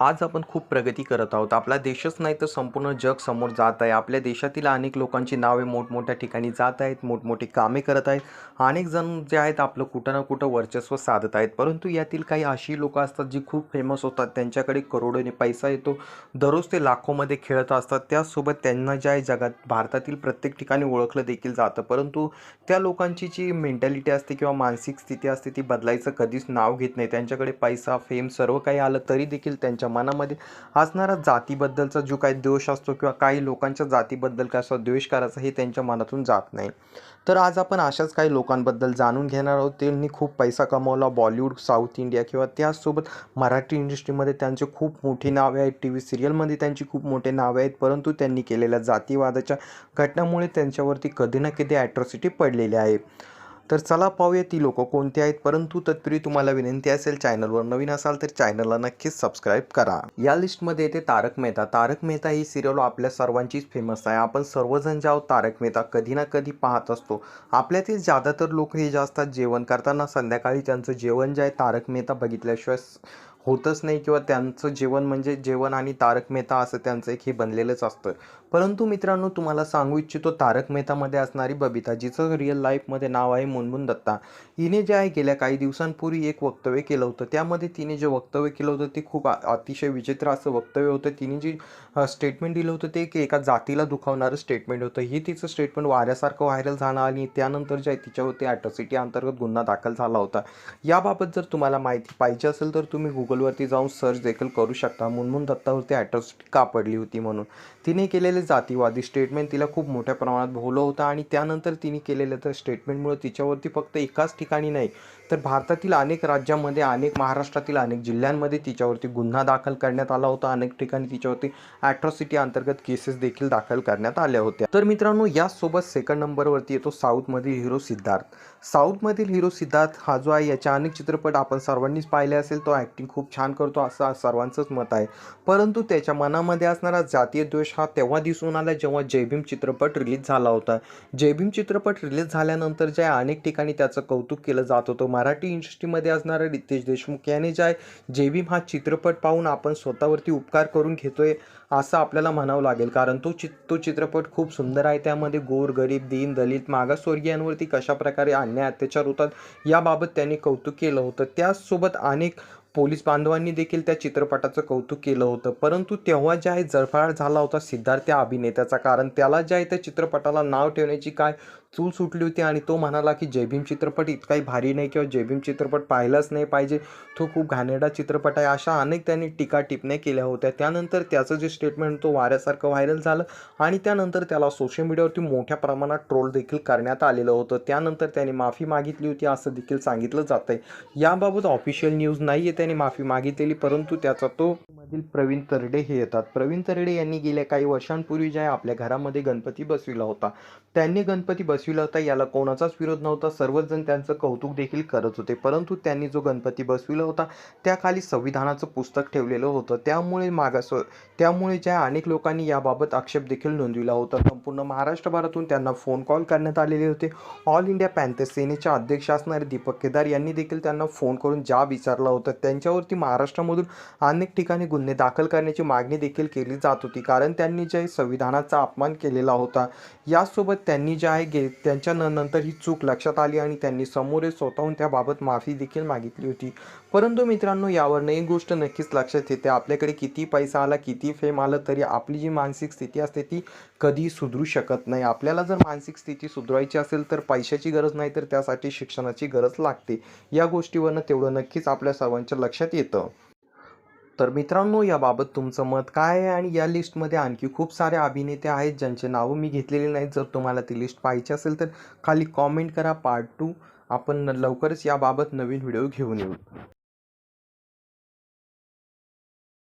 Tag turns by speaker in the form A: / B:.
A: आज आपण खूप प्रगती करत आहोत. आपला देशच नाही तर संपूर्ण जग समोर जात आहे. आपल्या देशातील अनेक लोकांची नावे मोठमोठ्या ठिकाणी जात आहेत मोठमोठी कामे करत आहेत. अनेक जण जे आहेत आपलं कुठं ना कुठं वर्चस्व साधत आहेत. परंतु यातील काही अशी लोकं असतात जी खूप फेमस होतात. त्यांच्याकडे करोडोने पैसा येतो. दररोज ते लाखोमध्ये खेळत असतात. त्याचसोबत त्यांना ज्या आहे जगात भारतातील प्रत्येक ठिकाणी ओळखलं देखील जातं. परंतु त्या लोकांची जी मेंटॅलिटी असते किंवा मानसिक स्थिती असते ती बदलायचं कधीच नाव घेत नाही. त्यांच्याकडे पैसा फेम सर्व काही आलं तरी देखील त्यांच्या मनामध्ये असणारा जातीबद्दलचा जो काही दोष असतो किंवा काही लोकांच्या जातीबद्दल काय कसा द्वेष करायचा हे त्यांच्या मनातून जात नाही. तर आज आपण अशाच काही लोकांबद्दल जाणून घेणार आहोत. त्यांनी खूप पैसा कमवला बॉलिवूड साऊथ इंडिया किंवा त्याचसोबत मराठी इंडस्ट्रीमध्ये त्यांचे खूप मोठी नावे आहेत टी व्ही सिरियलमध्ये त्यांची खूप मोठे नावे आहेत परंतु त्यांनी केलेल्या जातीवादाच्या घटनामुळे त्यांच्यावरती कधी ना कधी ॲट्रॉसिटी पडलेली आहे. तर चला पाहूया ती लोकं कोणती आहेत. परंतु तत्पूर्वी तुम्हाला विनंती असेल चॅनलवर नवीन असाल तर चॅनलला नक्कीच सबस्क्राईब करा. या लिस्टमध्ये येते तारक मेहता. तारक मेहता ही सिरियल आपल्या सर्वांचीच फेमस आहे. आपण सर्वजण जे आहोत तारक मेहता कधी ना कधी पाहत असतो. आपल्यातील ज्यादातर लोक हे जे असतात जेवण करताना संध्याकाळी त्यांचं जेवण जे आहे तारक मेहता बघितल्याशिवाय होतच नाही किंवा त्यांचं जेवण म्हणजे जेवण आणि तारक मेहता असं त्यांचं एक हे बनलेलंच असतं. परंतु मित्रांनो तुम्हाला सांगू इच्छितो तारक मेहतामध्ये असणारी बबिता जिचं रिअल लाईफमध्ये नाव आहे मुनमुन दत्ता. हिने जे आहे गेल्या काही दिवसांपूर्वी एक वक्तव्य केलं होतं. त्यामध्ये तिने जे वक्तव्य केलं होतं ते खूप अतिशय विचित्र असं वक्तव्य होतं. तिने जी स्टेटमेंट दिलं होतं ते एका जातीला दुखावणारं स्टेटमेंट होतं. ही तिचं स्टेटमेंट वाऱ्यासारखं व्हायरल झालं आणि त्यानंतर जे आहे तिच्यावरती ॲट्रॉसिटी अंतर्गत गुन्हा दाखल झाला होता. याबाबत जर तुम्हाला माहिती पाहिजे असेल तर तुम्ही गुगलवरती जाऊन सर्च देखील करू शकता. मुनमुन दत्तावरती ॲट्रॉसिटी का पडली होती म्हणून. तिने केलेले जातीवादी स्टेटमेंट तिला खूप मोठ्या प्रमाणात भोवलं होतं आणि त्यानंतर तिने केलेल्या त्या स्टेटमेंटमुळे तिच्यावरती फक्त एकाच ठिकाणी नाही तर भारतातील अनेक राज्यामध्ये अनेक महाराष्ट्रातील अनेक जिल्ह्यांमध्ये तिच्यावरती गुन्हा दाखल करण्यात आला होता. अनेक ठिकाणी तिच्यावरती ॲट्रॉसिटी अंतर्गत केसेस देखील दाखल करण्यात आल्या होत्या. तर मित्रांनो यासोबत सेकंड नंबरवरती येतो साऊथमधील हिरो सिद्धार्थ. साऊथमधील हिरो सिद्धार्थ हा जो आहे याच्या अनेक चित्रपट आपण सर्वांनीच पाहिले असेल तो ॲक्टिंग खूप खूप छान करतो असं सर्वांचंच मत आहे. परंतु त्याच्या मनामध्ये असणारा जातीय द्वेष हा तेव्हा दिसून आला जेव्हा जयभीम चित्रपट रिलीज झाला होता. जयभीम चित्रपट रिलीज झाल्यानंतर जे आहे अनेक ठिकाणी त्याचं कौतुक केलं जात होतं. मराठी इंडस्ट्रीमध्ये असणारा रितेश देशमुख याने जे आहे जय भीम हा चित्रपट पाहून आपण स्वतःवरती उपकार करून घेतोय असं आपल्याला म्हणावं लागेल. कारण तो चित तो चित्रपट खूप सुंदर आहे. त्यामध्ये गोर गरीब दीन दलित मागासवर्गीयांवरती कशा प्रकारे अन्याय अत्याचार होतात याबाबत त्यांनी कौतुक केलं होतं. त्याचसोबत अनेक पोलीस बांधवांनी देखील त्या चित्रपटाचं कौतुक केलं होतं. परंतु तेव्हा जे आहे जळफळाट झाला होता सिद्धार्थ त्या अभिनेत्याचा. कारण त्याला जे आहे त्या चित्रपटाला नाव ठेवण्याची काय चूल सुटली होती आणि तो म्हणाला की जय भीम चित्रपट इतकाही भारी नाही किंवा जय भीम चित्रपट पाहिलाच नाही पाहिजे. तो खूप घाणेरडा चित्रपट आहे. अशा अनेक त्यांनी टीका टिपण्या केल्या होत्या. त्यानंतर त्याचं जे स्टेटमेंट तो वाऱ्यासारखं व्हायरल झालं आणि त्यानंतर त्याला सोशल मीडियावरती मोठ्या प्रमाणात ट्रोल देखील करण्यात आलेलं होतं. त्यानंतर त्याने माफी मागितली होती असं देखील सांगितलं जात आहे याबाबत ऑफिशियल न्यूज नाही आहे त्याने माफी मागितलेली परंतु त्याचा तो मधील प्रवीण तरडे हे येतात. प्रवीण तरडे यांनी गेल्या काही वर्षांपूर्वी ज्या आपल्या घरामध्ये गणपती बसविला होता त्यांनी गणपती बसविला होता याला कोणाचाच विरोध नव्हता. सर्वजण त्यांचं कौतुक देखील करत होते परंतु त्यांनी जो गणपती बसविला होता त्याखाली संविधानाचं पुस्तक ठेवलेलं होतं. त्यामुळे मागास त्यामुळे ज्या अनेक लोकांनी याबाबत आक्षेप देखील नोंदविला होता. संपूर्ण महाराष्ट्रभरातून त्यांना फोन कॉल करण्यात आलेले होते. ऑल इंडिया पॅन्थर सेनेचे अध्यक्ष असणारे दीपक केदार यांनी देखील त्यांना फोन करून ज्या विचारला होता त्यांच्यावरती महाराष्ट्रामधून अनेक ठिकाणी गुन्हे दाखल करण्याची मागणी देखील केली जात होती. कारण त्यांनी जे संविधानाचा अपमान केलेला होता यासोबत त्यांनी जे आहे गे त्यांच्या नंतर ही चूक लक्षात आली आणि त्यांनी समोरे स्वतःहून त्याबाबत माफी देखील मागितली होती. परंतु मित्रांनो यावरनं एक गोष्ट नक्कीच लक्षात येते. आपल्याकडे किती पैसा आला किती फेम आलं तरी आपली जी मानसिक स्थिती असते ती कधी सुधरू सुधरू शकत नाही. आपल्याला जर मानसिक स्थिती सुधरवायची असेल तर पैशाची गरज नाही तर त्यासाठी शिक्षणाची गरज लागते. या गोष्टीवरनं तेवढं नक्कीच आपल्या सर्वांच्या लक्षात येतं. तर मित्रांनो याबाबत तुमचं मत काय आहे? आणि या लिस्टमध्ये आणखी खूप सारे अभिनेते आहेत ज्यांचे नावं मी घेतलेली नाहीत. जर तुम्हाला ती लिस्ट पाहिजे असेल तर खाली कॉमेंट करा. Part two. आपण लवकरच याबाबत नवीन व्हिडिओ घेऊन येऊ.